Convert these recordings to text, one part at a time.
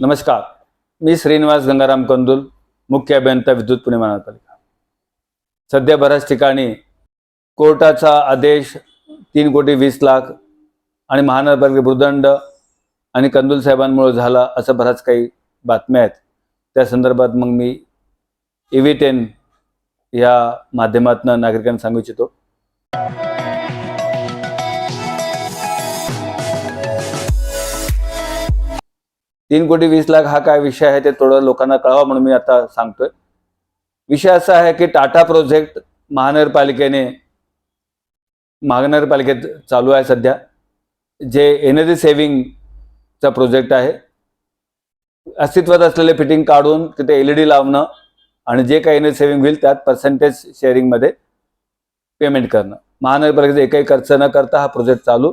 नमस्कार. मी श्रीनिवास गंगाराम कंदुल मुख्य अभियंता विद्युत पुणे महानगरपालिका. सध्या बऱ्याच ठिकाणी कोर्टाचा आदेश तीन कोटी वीस लाख आणि महानगरपालिका भूदंड आणि कंदुल साहेबांमुळे झाला असं बऱ्याच काही बातम्या आहेत. त्या संदर्भात मग मी ई व्ही टेन या माध्यमातून नागरिकांना सांगू इच्छितो. तीन कोटी वीस लाख हा काय विषय आहे ते थोडं लोकांना कळवा म्हणून मी आता सांगतोय. विषय असा आहे की टाटा प्रोजेक्ट महानगरपालिकेने महानगरपालिकेत चालू आहे सध्या. जे एनर्जी सेव्हिंगचा प्रोजेक्ट आहे. अस्तित्वात असलेले फिटिंग काढून तिथे एल ई डी लावणं आणि जे काही एनर्जी सेव्हिंग होईल त्यात पर्सेंटेज शेअरिंगमध्ये पेमेंट करणं. महानगरपालिकेचा एकही खर्च न करता हा प्रोजेक्ट चालू.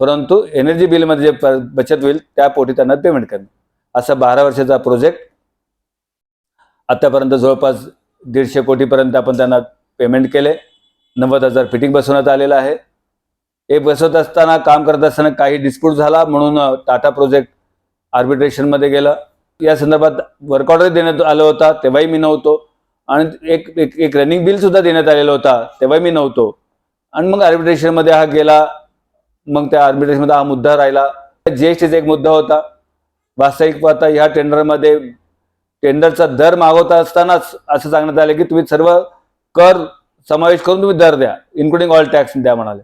परंतु एनर्जी बिलमध्ये जे बचत होईल त्या पोटी त्यांना पेमेंट करणं. असा बारा वर्षाचा प्रोजेक्ट आतापर्यंत जवळपास दीडशे कोटीपर्यंत आपण त्यांना पेमेंट केले. नव्वद हजार फिटिंग बसवण्यात आलेलं आहे. हे बसवत असताना काम करत असताना काही डिस्प्यूट झाला म्हणून टाटा प्रोजेक्ट आर्बिट्रेशनमध्ये गेलं. या संदर्भात वर्क ऑर्डर देण्यात आलं होता तेव्हाही मी नव्हतो. आणि एक एक एक रनिंग बिल सुद्धा देण्यात आलेला होता तेव्हाही मी नव्हतो. आणि मग आर्बिट्रेशनमध्ये हा गेला. मग त्या आर्बिट्रेशनमध्ये हा मुद्दा राहिला. जीएसटीचा एक मुद्दा होता. वास्तविक पाहता ह्या टेंडरमध्ये टेंडरचा दर मागवता असतानाच असं सांगण्यात आलं की तुम्ही सर्व कर समावेश करून तुम्ही दर द्या इन्क्लुडिंग ऑल टॅक्स द्या म्हणाले.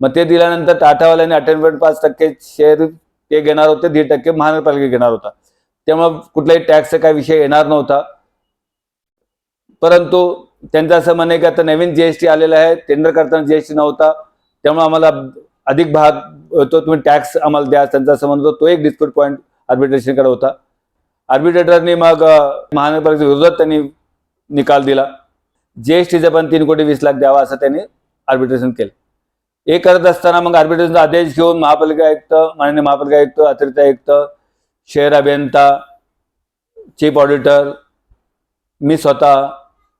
मग ते दिल्यानंतर टाटावाल्याने अठ्ठ्याण्णव पॉईंट पाच टक्के शेअर ते घेणार होते दीड टक्के महानगरपालिका घेणार होता. त्यामुळे कुठलाही टॅक्सचा काही विषय येणार नव्हता. परंतु त्यांचं असं म्हणे आहे की आता नवीन जीएसटी आलेला आहे टेंडर करताना जीएसटी नव्हता त्यामुळे आम्हाला अधिक भाग तो तुम्ही टॅक्स आम्हाला द्या त्यांचा संबंध होतो तो एक डिस्प्यूट पॉईंट आर्बिट्रेशनकडे होता. आर्बिट्रेटरनी मग महानगरपालिकेच्या विरोधात त्यांनी निकाल दिला. जीएसटीचा पण तीन कोटी वीस लाख द्यावा असं त्यांनी आर्बिट्रेशन केलं. हे करत असताना मग आर्बिट्रेशनचा आदेश घेऊन महापालिका आयुक्त माननीय महापालिका आयुक्त अतिरिक्त आयुक्त शहर अभियंता चीफ ऑडिटर मी स्वतः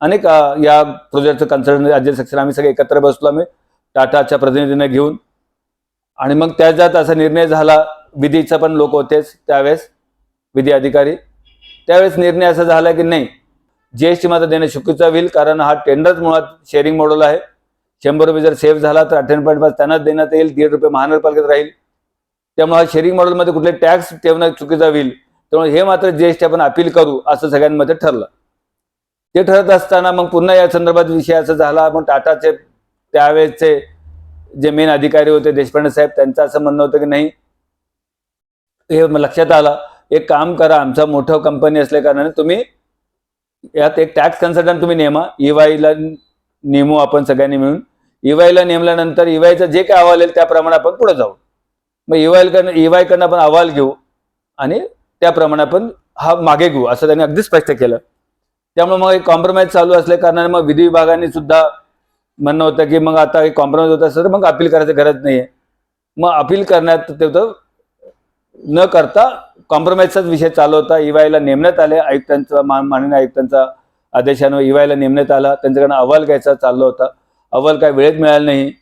अनेक या प्रोजेक्टचं कन्सल्टंट अध्यक्ष सेक्शन आम्ही सगळे एकत्र बसलो आम्ही टाटाच्या प्रतिनिधींना घेऊन आणि मग त्याच्यात असा निर्णय झाला विधीचा पण लोक होतेच त्यावेळेस विधी अधिकारी. त्यावेळेस निर्णय असा झाला की नाही जीएसटी मात्र देणे चुकीचा होईल कारण हा टेंडरच मुळात शेअरिंग मॉडेल आहे. शंभर रुपये जर सेव्ह झाला तर अठ्ठ्याण्णव पॉईंट पाच त्यांनाच देण्यात येईल दीड रुपये महानगरपालिकेत राहील. त्यामुळे हा शेअरिंग मॉडेलमध्ये कुठले टॅक्स ठेवणं चुकीचा होईल. त्यामुळे हे मात्र जीएसटी आपण अपील करू असं सगळ्यांमध्ये ठरलं. ते ठरत असताना मग पुन्हा या संदर्भात विषय असा झाला मग टाटाचे त्यावेळेचे जे मेन अधिकारी होते देशपांडे साहेब त्यांचं असं म्हणणं होतं की नाही हे लक्षात आलं. एक काम करा आमचा मोठं कंपनी असल्या कारणाने तुम्ही यात एक टॅक्स कन्सल्टंट तुम्ही नेमा. ईवायला नेमू आपण सगळ्यांनी मिळून. ईवायला नेमल्यानंतर ईवायचं जे काय अहवाल येईल त्याप्रमाणे आपण पुढे जाऊ. मग ईवायकडनं ईवायकडनं आपण अहवाल घेऊ आणि त्याप्रमाणे आपण हा मागे घेऊ असं त्यांनी अगदी स्पष्ट केलं. त्यामुळे मग एक कॉम्प्रोमाइज चालू असल्या कारणाने मग विधी विभागाने सुद्धा म्हणणं होतं की मग आता कॉम्प्रोमाइज होत असेल तर मग अपील करायची गरज नाही आहे मग अपील करण्यात ते न करता कॉम्प्रोमाइजचाच विषय चालू होता. ईवायला नेमण्यात आले. आयुक्तांचा मान माननीय आयुक्तांचा आदेशानं ईवायला नेमण्यात आला. त्यांच्याकडनं अहवाल घ्यायचा चाललं होता. अहवाल काय वेळेत मिळाला नाही.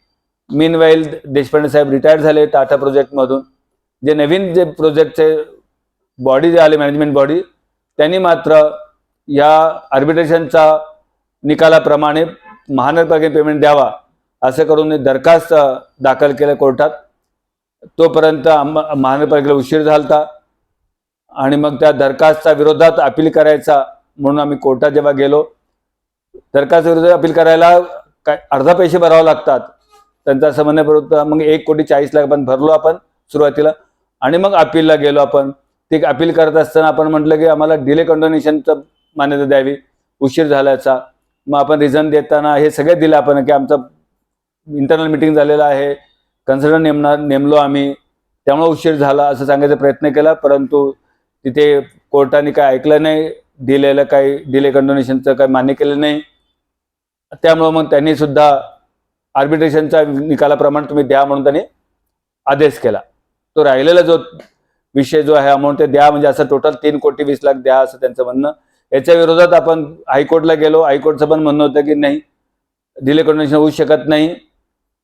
मीन वाईल देशपांडे साहेब रिटायर झाले टाटा प्रोजेक्टमधून जे नवीन जे प्रोजेक्टचे बॉडी जे आले मॅनेजमेंट बॉडी त्यांनी मात्र या आर्बिट्रेशनचा निकालाप्रमाणे महानगरपालिकेने पेमेंट द्यावा असं करून मी दरखास्त दाखल केलं कोर्टात. तोपर्यंत आम- महानगरपालिकेला उशीर झालता. आणि मग त्या दरखास्ता विरोधात अपील करायचा म्हणून आम्ही कोर्टात जेव्हा गेलो दरखास्त विरोधात अपील करायला काय अर्धा पैसे भरावे लागतात. त्यांचा असं म्हणणं मग एक कोटी चाळीस लाख आपण भरलो आपण सुरुवातीला. आणि मग अपीलला गेलो आपण. ते अपील करत असताना आपण म्हटलं की आम्हाला डिले कंडोनेशनचं मान्यता द्यावी. उशीर झाल्याचा. मग आपण रिझन देताना हे सगळे दिलं आपण की आमचं इंटरनल मिटिंग झालेलं आहे. कन्सल्टंट नेमणार नेमलो आम्ही. त्यामुळे उशीर झाला असं सांगायचा प्रयत्न केला परंतु तिथे कोर्टाने काय ऐकलं नाही दिलेलं काही डिले कंडोनेशनचं काही मान्य केलं नाही. त्यामुळं मग त्यांनी सुद्धा आर्बिट्रेशनच्या निकालाप्रमाणे तुम्ही द्या म्हणून त्यांनी आदेश केला. तो राहिलेला जो विषय जो आहे अमाऊंट ते द्या म्हणजे असं टोटल तीन कोटी वीस लाख द्या असं त्यांचं म्हणणं. याच्या विरोधात आपण हायकोर्टला गेलो. हायकोर्टचं पण म्हणणं होतं की नाही डिले कंडोनेशन होऊ शकत नाही.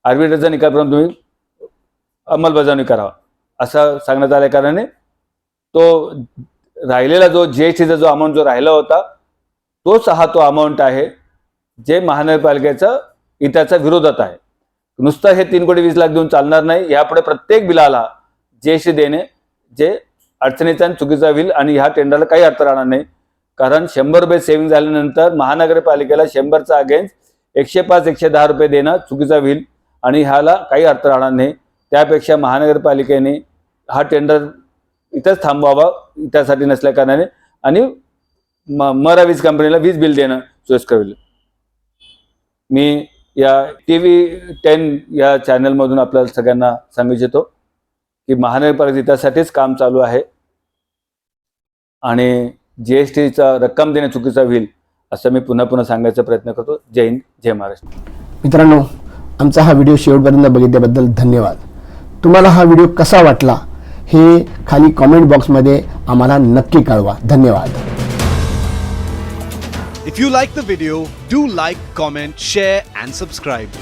आर्बिट्रेटरचा निकालप्रमाणे तुम्ही अंमलबजावणी करावा असं सांगण्यात आल्या कारणाने तो राहिलेला जो जीएसटीचा जो अमाऊंट जो राहिला होता तोच हा तो अमाऊंट आहे जे महानगरपालिकेचा हिताच्या विरोधात आहे. नुसतं हे तीन कोटी वीस लाख देऊन चालणार नाही. यापुढे प्रत्येक बिलाला जीएसटी देणे जे अडचणीचा आणि चुकीचा होईल आणि ह्या टेंडरला काही अर्थ राहणार नाही. कारण शंभर रुपये सेव्हिंग झाल्यानंतर महानगरपालिकेला शंभरचा अगेन्स्ट एकशे पाच एकशे दहा रुपये देणं चुकीचा होईल. आणि ह्याला काही अर्थ राहणार नाही. त्यापेक्षा महानगरपालिकेने हा टेंडर इथंच थांबवावा. त्यासाठी नसल्या कारणाने. आणि म मरा वीज कंपनीला वीज बिल देणं सोयस्कर होईल. मी या टी व्ही टेन या चॅनलमधून आपल्याला सगळ्यांना सांगू इच्छितो की महानगरपालिका त्यासाठीच काम चालू आहे. आणि जी एस टीचा रक्कम देणे चुकीचा होईल असं मी पुन्हा पुन्हा सांगायचा प्रयत्न करतो. जय हिंद जय महाराष्ट्र. मित्रांनो आमचा हा व्हिडिओ शेवटपर्यंत बघितल्याबद्दल धन्यवाद. तुम्हाला हा व्हिडिओ कसा वाटला हे खाली कॉमेंट बॉक्समध्ये आम्हाला नक्की कळवा. धन्यवाद. If you like the video, do like, comment, share, and subscribe.